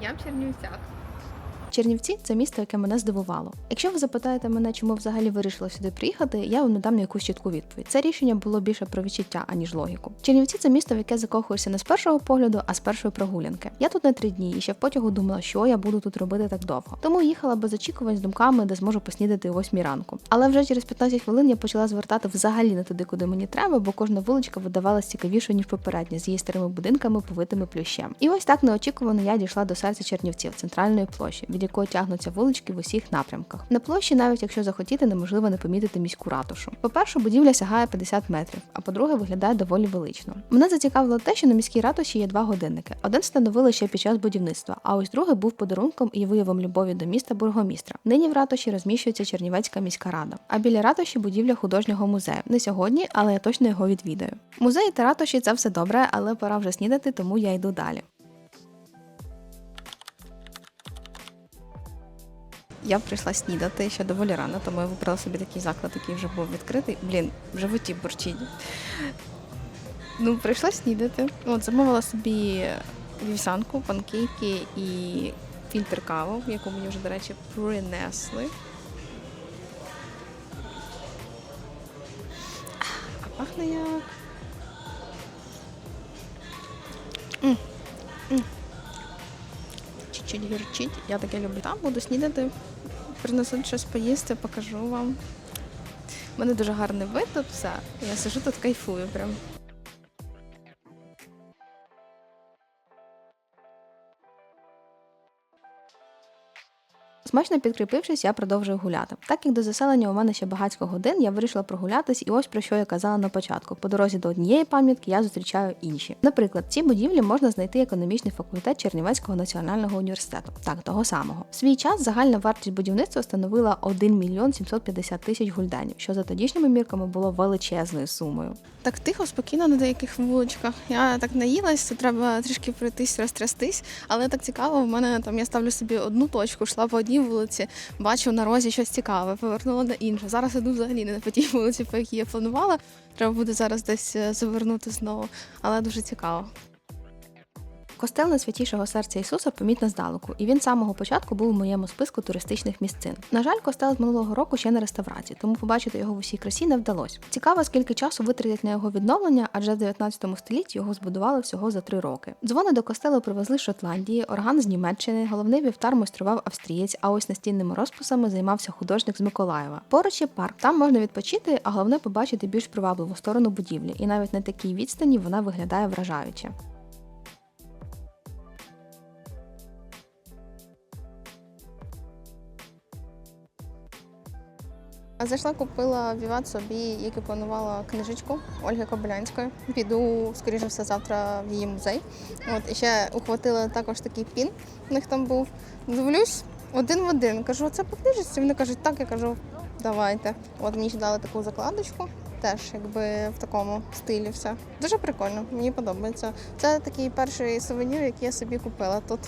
Я в Чернівцях. Чернівці це місто, яке мене здивувало. Якщо ви запитаєте мене, чому взагалі вирішила сюди приїхати, я вам не дам якусь чітку відповідь. Це рішення було більше про відчуття, аніж логіку. Чернівці це місто, в яке закохуєшся не з першого погляду, а з першої прогулянки. Я тут на три дні і ще в потягу думала, що я буду тут робити так довго. Тому їхала без очікувань з думками, де зможу поснідати о 8 ранку. Але вже через 15 хвилин я почала звертати взагалі не туди, куди мені треба, бо кожна вуличка видавалась цікавішою, ніж попередня, з її старими будинками, повитими плющем. І ось так неочікувано я дійшла до серця Чернівців, центральної площі, від якої тягнуться вулички в усіх напрямках. На площі, навіть якщо захотіти, неможливо не помітити міську ратушу. По-перше, будівля сягає 50 метрів, а по-друге, виглядає доволі велично. Мене зацікавило те, що на міській ратуші є два годинники. Один встановили ще під час будівництва, а ось другий був подарунком і виявом любові до міста бургомістра. Нині в ратуші розміщується Чернівецька міська рада. А біля ратуші будівля художнього музею. Не сьогодні, але я точно його відвідаю. Музеї та ратуші це все добре, але пора вже снідати, тому я йду далі. Я прийшла снідати ще доволі рано, тому я вибрала собі такий заклад, який вже був відкритий. Блін, в животі бурчить. Ну, прийшла снідати. От, замовила собі вівсянку, панкейки і фільтр каву, яку мені вже, до речі, принесли. А пахне як. Чуть-чуть гірчить. Я таке люблю. Там буду снідати. Принесуть щось поїсти, покажу вам. У мене дуже гарний вид тут все. Я сижу тут кайфую прям. Смачно підкріпившись, я продовжую гуляти. Так як до заселення у мене ще багатько годин, я вирішила прогулятись, і ось про що я казала на початку. По дорозі до однієї пам'ятки я зустрічаю інші. Наприклад, в цій будівлі можна знайти економічний факультет Чернівецького національного університету, так того самого. В свій час загальна вартість будівництва становила 1 мільйон 750 тисяч гульданів, що за тодішніми мірками було величезною сумою. Так тихо, спокійно на деяких вуличках. Я так наїлась, то треба трішки пройтись, розтрястись, але так цікаво. В мене там я ставлю собі одну точку, йшла по одній вулиці, бачу на розі щось цікаве, повернула на інше. Зараз іду взагалі не по тій вулиці, по якій я планувала. Треба буде зараз десь е, завернути знову, але дуже цікаво. Костел Найсвятішого серця Ісуса помітно здалеку, і він з самого початку був у моєму списку туристичних місцин. На жаль, костел з минулого року ще на реставрації, тому побачити його в усій красі не вдалося. Цікаво, скільки часу витратять на його відновлення, адже в 19 столітті його збудували всього за три роки. Дзвони до костелу привезли з Шотландії, орган з Німеччини, головний вівтар майстрував австрієць, а ось настінними розписами займався художник з Миколаєва. Поруч є парк, там можна відпочити, а головне побачити більш привабливу сторону будівлі, і навіть на такій відстані вона виглядає вражаюче. Зайшла, купила Віват собі, як і планувала книжечку Ольги Кобилянської. Піду, скоріше все, завтра в її музей. От і ще ухватила також такий пін. У них там був. Дивлюсь, один в один. Кажу, це по книжці. Вони кажуть, так, я кажу, давайте. От мені ще дали таку закладочку. Теж якби в такому стилі все. Дуже прикольно, мені подобається. Це такий перший сувенір, який я собі купила тут.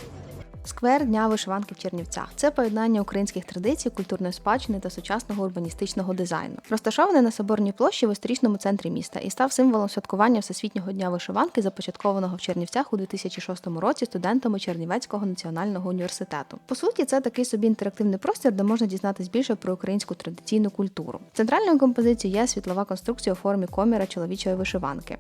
Сквер Дня вишиванки в Чернівцях це поєднання українських традицій, культурної спадщини та сучасного урбаністичного дизайну. Розташований на соборній площі в історичному центрі міста і став символом святкування Всесвітнього дня вишиванки, започаткованого в Чернівцях у 2006 році студентами Чернівецького національного університету. По суті, це такий собі інтерактивний простір, де можна дізнатись більше про українську традиційну культуру. Центральною композицією є світлова конструкція у формі коміра чоловічої вишиванки.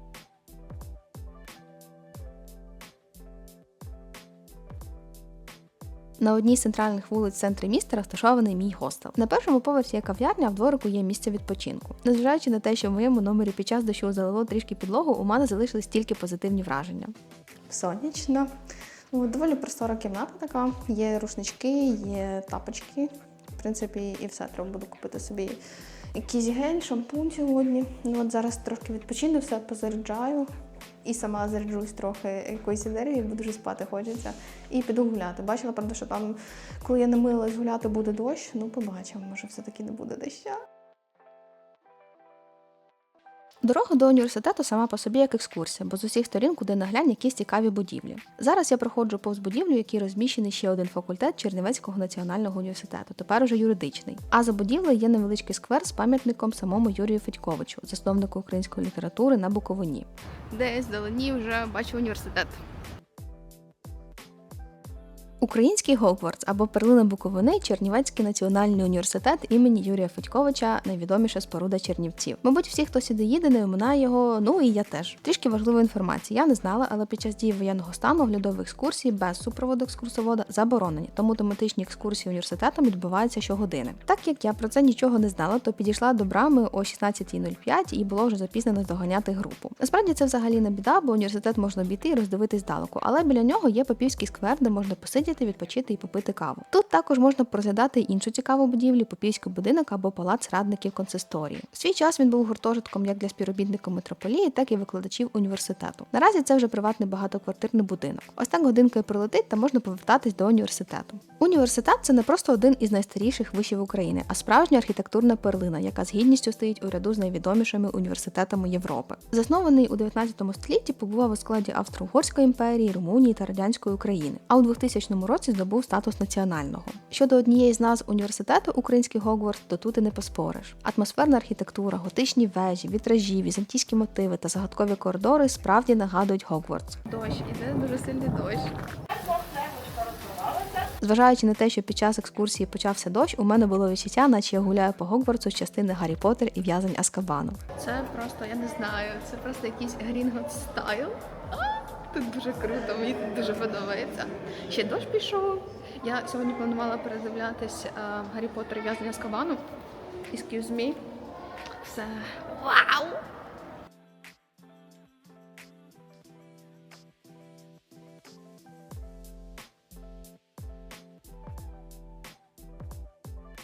На одній з центральних вулиць в центрі міста розташований мій хостел. На першому поверсі є кав'ярня, а в дворику є місце відпочинку. Незважаючи на те, що в моєму номері під час дощу залило трішки підлогу, у мене залишились тільки позитивні враження. Сонячно. Ну, доволі простора кімната така. Є рушнички, є тапочки. В принципі, і все. Треба буде купити собі якийсь гель, шампунь сьогодні. Ну от зараз трошки відпочину, все позаряджаю. І сама заряджусь трохи якоїсь енергії, бо дуже спати хочеться. І піду гуляти. Бачила, правда, що там, коли я намилась гуляти, буде дощ. Ну, побачимо, може, все-таки не буде доща. Дорога до університету сама по собі як екскурсія, бо з усіх сторін, куди наглянь, якісь цікаві будівлі. Зараз я проходжу повз будівлю, якій розміщений ще один факультет Чернівецького національного університету, тепер уже юридичний. А за будівлею є невеличкий сквер з пам'ятником самому Юрію Федьковичу, засновнику української літератури на Буковині. Десь вдалині вже бачу університет. Український Гогвартс або перлина Буковини Чернівецький національний університет імені Юрія Федьковича, найвідоміша споруда Чернівців. Мабуть, всі, хто сюди їде, не оминає його. Ну і я теж. Трішки важливої інформації. Я не знала, але під час дії воєнного стану оглядові екскурсії без супроводу екскурсовода заборонені, тому тематичні екскурсії університетом відбуваються щогодини. Так як я про це нічого не знала, то підійшла до брами о 16.05 і було вже запізнено доганяти групу. Насправді це взагалі не біда, бо університет можна обійти і роздивитись далеко, але біля нього є Попівський сквер, де можна посидіти, відпочити і попити каву. Тут також можна розглядати іншу цікаву будівлю, Попівський будинок або палац радників консисторії. В свій час він був гуртожитком як для співробітників митрополії, так і викладачів університету. Наразі це вже приватний багатоквартирний будинок. Ось так годинкою прилетить та можна повертатись до університету. Університет це не просто один із найстаріших вишів України, а справжня архітектурна перлина, яка з гідністю стоїть у ряду з найвідомішими університетами Європи. Заснований у 19 столітті, побував у складі Австро-Угорської імперії, Румунії та радянської України. А у 2000 році здобув статус національного. Щодо однієї з назв університету Український Гогвартс, то тут і не поспориш. Атмосферна архітектура, готичні вежі, вітражі, візантійські мотиви та загадкові коридори справді нагадують Гогвартс. Дощ, іде дуже сильний дощ. Зважаючи на те, що під час екскурсії почався дощ, у мене було відчуття, наче я гуляю по Гогвартсу з частини Гаррі Поттер і в'язень Аскабану. Це просто, я не знаю, це просто якийсь Грінгот стайл. Тут дуже круто, мені тут дуже подобається. Ще дощ пішов. Я сьогодні планувала передивлятись е, Гаррі Поттер в'язання з кабану. Excuse me. Все. Вау!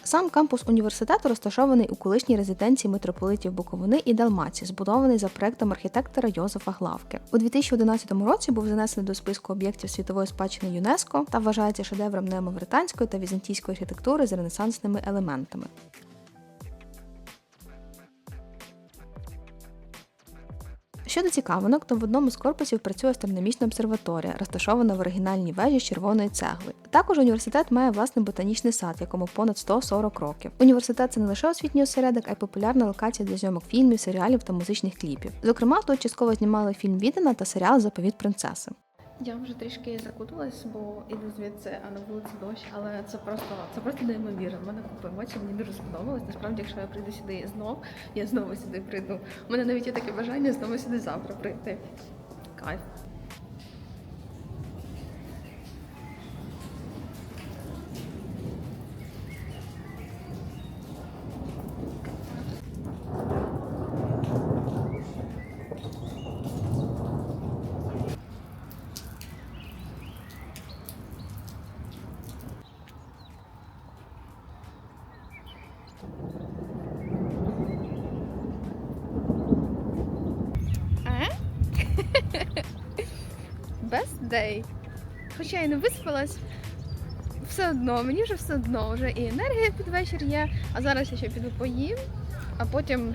Сам кампус університету розташований у колишній резиденції митрополитів Буковини і Далмаці, збудований за проектом архітектора Йозефа Главки. У 2011 році був занесений до списку об'єктів світової спадщини ЮНЕСКО та вважається шедевром неомавританської та візантійської архітектури з ренесансними елементами. Щодо цікавинок, то в одному з корпусів працює астрономічна обсерваторія, розташована в оригінальній вежі червоної цегли. Також університет має власний ботанічний сад, якому понад 140 років. Університет це не лише освітній осередок, а й популярна локація для зйомок фільмів, серіалів та музичних кліпів. Зокрема, тут частково знімали фільм Відена та серіал Заповіт принцеси. Я вже трішки закуталась, бо іду звідси, а на вулиці дощ, але це просто це просто неймовірно. Мене купа емоцій, мені дуже сподобалось. Насправді, якщо я прийду сюди знов, я знову сюди прийду. У мене навіть є таке бажання знову сюди завтра прийти. Кайф. Day. Хоча я не виспалась, все одно, мені вже все одно, вже і енергія під вечір є, а зараз я ще піду поїм, а потім,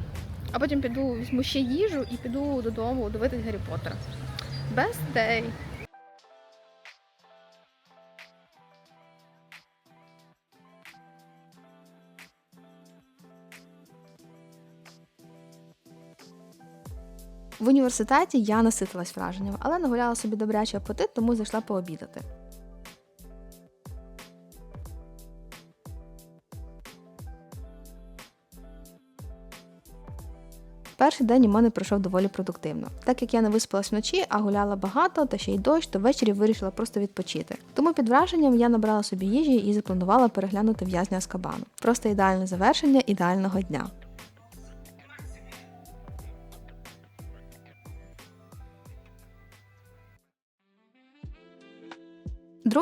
а потім піду візьму ще їжу і піду додому дивитись Гаррі Поттера. Best day. В університеті я наситилась враженням, але нагуляла собі добрячий апетит, тому зайшла пообідати. Перший день у мене пройшов доволі продуктивно. Так як я не виспалась вночі, а гуляла багато та ще й дощ, то ввечері вирішила просто відпочити. Тому під враженням я набрала собі їжі і запланувала переглянути в'язня з кабану. Просто ідеальне завершення ідеального дня.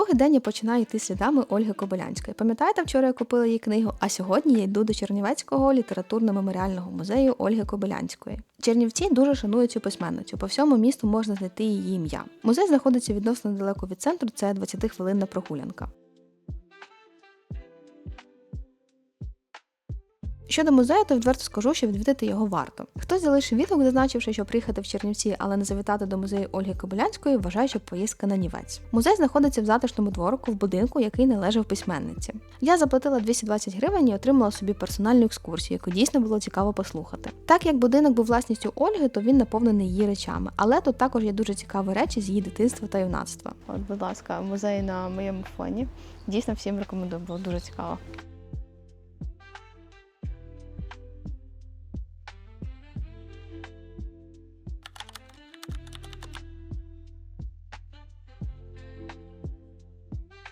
Другий день я починаю йти слідами Ольги Кобилянської. Пам'ятаєте, вчора я купила її книгу, а сьогодні я йду до Чернівецького літературно-меморіального музею Ольги Кобилянської. Чернівці дуже шанують цю письменницю. По всьому місту можна знайти її ім'я. Музей знаходиться відносно недалеко від центру, це 20-хвилинна прогулянка. Щодо музею, то відверто скажу, що відвідати його варто. Хтось залишив відгук, зазначивши, що приїхати в Чернівці, але не завітати до музею Ольги Кобилянської, вважає, що поїздка на нівець. Музей знаходиться в затишному дворику в будинку, який належав письменниці. Я заплатила 220 гривень і отримала собі персональну екскурсію, яку дійсно було цікаво послухати. Так як будинок був власністю Ольги, то він наповнений її речами, але тут також є дуже цікаві речі з її дитинства та юнацтва. От, будь ласка, музей на моєму фоні. Дійсно всім рекомендую, було дуже цікаво.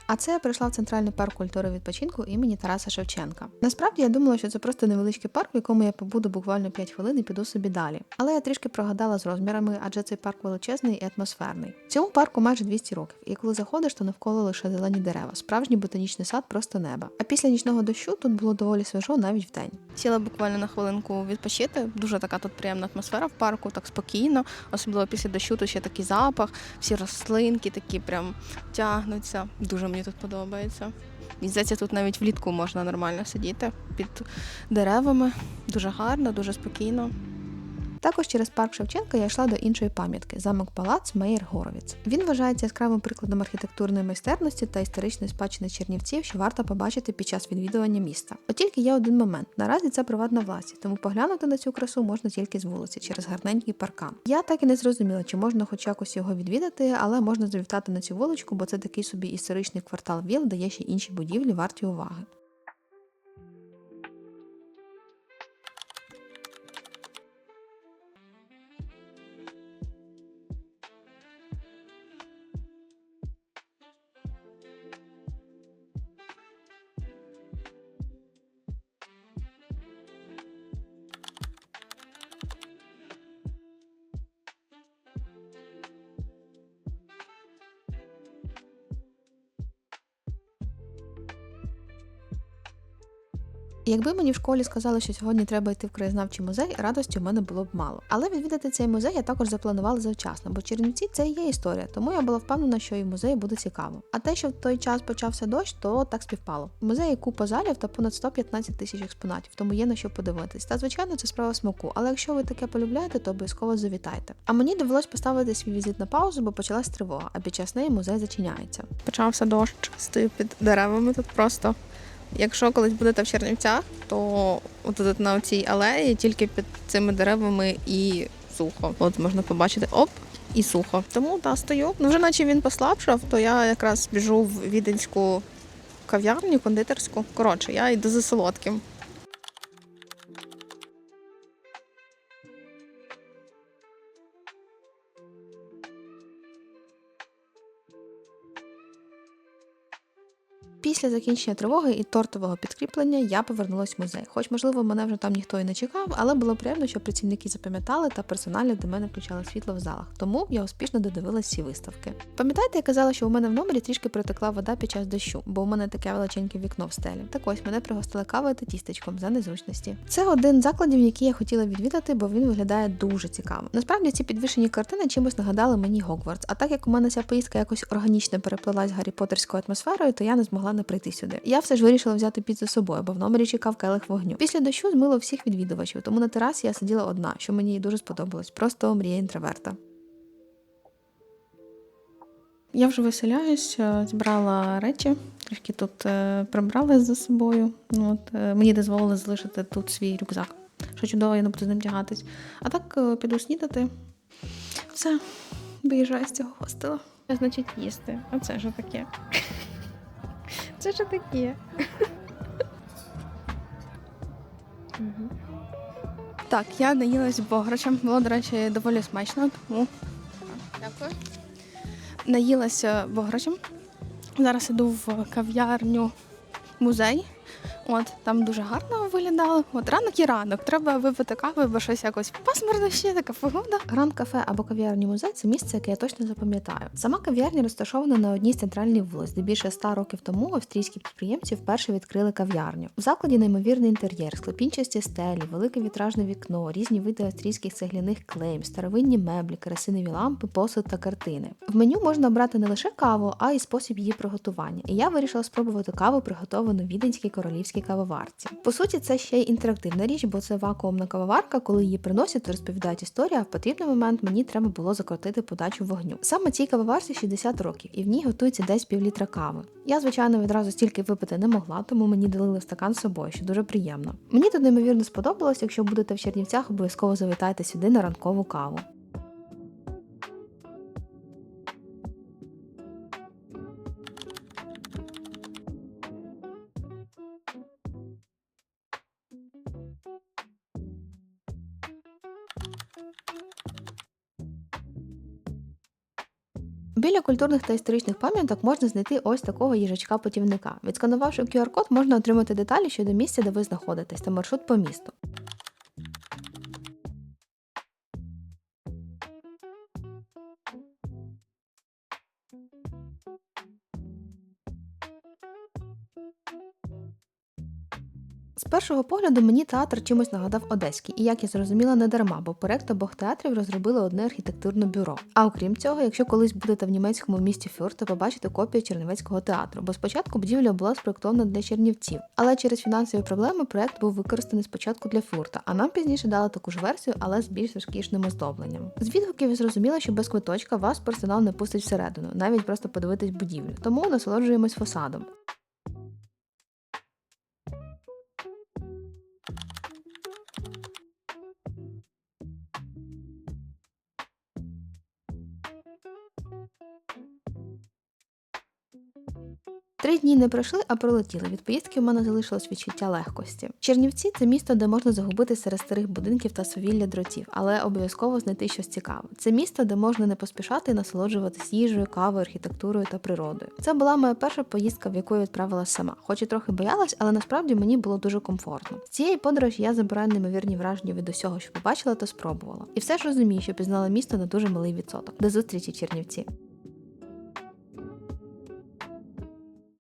А це я прийшла в центральний парк культури відпочинку імені Тараса Шевченка. Насправді я думала, що це просто невеличкий парк, в якому я побуду буквально 5 хвилин і піду собі далі. Але я трішки прогадала з розмірами, адже цей парк величезний і атмосферний. Цьому парку майже 200 років, і коли заходиш, то навколо лише зелені дерева, справжній ботанічний сад просто неба. А після нічного дощу тут було доволі свіжо навіть вдень. Сіла буквально на хвилинку відпочити. Дуже така тут приємна атмосфера в парку, так спокійно, особливо після дощу, тут ще такий запах, всі рослинки такі прям тягнуться. Дуже мені тут подобається. І здається, тут навіть влітку можна нормально сидіти під деревами. Дуже гарно, дуже спокійно. Також через парк Шевченка я йшла до іншої пам'ятки замок Палац Мейер Горовіц. Він вважається яскравим прикладом архітектурної майстерності та історичної спадщини Чернівців, що варто побачити під час відвідування міста. От тільки є один момент: наразі це приватна власність, тому поглянути на цю красу можна тільки з вулиці через гарненький паркан. Я так і не зрозуміла, чи можна хоч якось його відвідати, але можна завітати на цю вуличку, бо це такий собі історичний квартал ВІЛ, де є ще інші будівлі варті уваги. Якби мені в школі сказали, що сьогодні треба йти в краєзнавчий музей, радості у мене було б мало. Але відвідати цей музей я також запланувала завчасно, бо Чернівці це і є історія, тому я була впевнена, що і в музеї буде цікаво. А те, що в той час почався дощ, то так співпало. В музеї купа залів та понад 115 тисяч експонатів, тому є на що подивитись. Та звичайно, це справа смаку. Але якщо ви таке полюбляєте, то обов'язково завітайте. А мені довелось поставити свій візит на паузу, бо почалась тривога, а під час неї музей зачиняється. Почався дощ, стою під деревами тут просто. Якщо колись будете в Чернівцях, то от на цій алеї тільки під цими деревами і сухо. От можна побачити оп. І сухо. Тому та стою. Ну вже наче він послабшав, то я якраз біжу в віденську кав'ярню, кондитерську. Коротше, я йду за солодким. Після закінчення тривоги і тортового підкріплення я повернулась в музей. Хоч, можливо, мене вже там ніхто і не чекав, але було приємно, що працівники запам'ятали та персонально до мене включали світло в залах. Тому я успішно додивилась всі виставки. Пам'ятаєте, я казала, що у мене в номері трішки протекла вода під час дощу, бо у мене таке величеньке вікно в стелі. Так ось мене пригостили кавою та тістечком за незручності. Це один з закладів, який я хотіла відвідати, бо він виглядає дуже цікаво. Насправді ці підвішені картини чимось нагадали мені Гогвартс. А так як у мене ця поїздка якось органічно переплилась Гаррі Поттерською атмосферою, то я не змогла не прийти сюди. Я все ж вирішила взяти піцу з собою, бо в номері чекав келих вогню. Після дощу змило всіх відвідувачів, тому на терасі я сиділа одна, що мені дуже сподобалось. Просто мрія інтроверта. Я вже виселяюсь, зібрала речі, трішки тут е, прибрала за собою. Ну, От, е, мені дозволили залишити тут свій рюкзак. Що чудово, я не буду з ним тягатись. А так е, піду снідати. Все, виїжджаю з цього хостела. Значить, їсти. А це що таке? Це що таке? Так, я наїлась бограчем. Було, до речі, доволі смачно, тому дякую. Наїлася бограчем. Зараз іду в кав'ярню музей. От там дуже гарно виглядало. От ранок і ранок. Треба випити кави, бо щось якось пасмурно ще така погода. Гранд кафе або кав'ярні музей це місце, яке я точно запам'ятаю. Сама кав'ярня розташована на одній з центральних вулиць, де більше ста років тому австрійські підприємці вперше відкрили кав'ярню. В закладі неймовірний інтер'єр, склепінчасті стелі, велике вітражне вікно, різні види австрійських цегляних клейм, старовинні меблі, керосинові лампи, посуд та картини. В меню можна обрати не лише каву, а й спосіб її приготування. І я вирішила спробувати каву, приготовану віденській королівській чернівецькій кавоварці. По суті, це ще й інтерактивна річ, бо це вакуумна кавоварка. Коли її приносять, то розповідають історію, а в потрібний момент мені треба було закрутити подачу вогню. Саме цій кавоварці 60 років, і в ній готується десь півлітра кави. Я, звичайно, відразу стільки випити не могла, тому мені долили стакан з собою, що дуже приємно. Мені тут неймовірно сподобалось. Якщо будете в Чернівцях, обов'язково завітайте сюди на ранкову каву. Біля культурних та історичних пам'яток можна знайти ось такого їжачка-путівника. Відсканувавши QR-код, можна отримати деталі щодо місця, де ви знаходитесь, та маршрут по місту. Першого погляду мені театр чимось нагадав одеський, і як я зрозуміла, не дарма, бо проект обох театрів розробили одне архітектурне бюро. А окрім цього, якщо колись будете в німецькому місті Фюр, то побачите копію Чернівецького театру, бо спочатку будівля була спроектована для чернівців, але через фінансові проблеми проект був використаний спочатку для фурта, а нам пізніше дали таку ж версію, але з більш розкішним оздобленням. З відгуків я зрозуміла, що без квиточка вас персонал не пустить всередину, навіть просто подивитись будівлю. Тому насолоджуємось фасадом. Три дні не пройшли, а пролетіли. Від поїздки в мене залишилось відчуття легкості. Чернівці це місто, де можна загубити серед старих будинків та совілля дротів, але обов'язково знайти щось цікаве. Це місто, де можна не поспішати і насолоджуватись їжею, кавою, архітектурою та природою. Це була моя перша поїздка, в яку я відправилася сама. Хоч і трохи боялась, але насправді мені було дуже комфортно. З цієї подорожі я забираю неймовірні враження від усього, що побачила та спробувала. І все ж розумію, що пізнала місто на дуже малий відсоток. До зустрічі, Чернівці!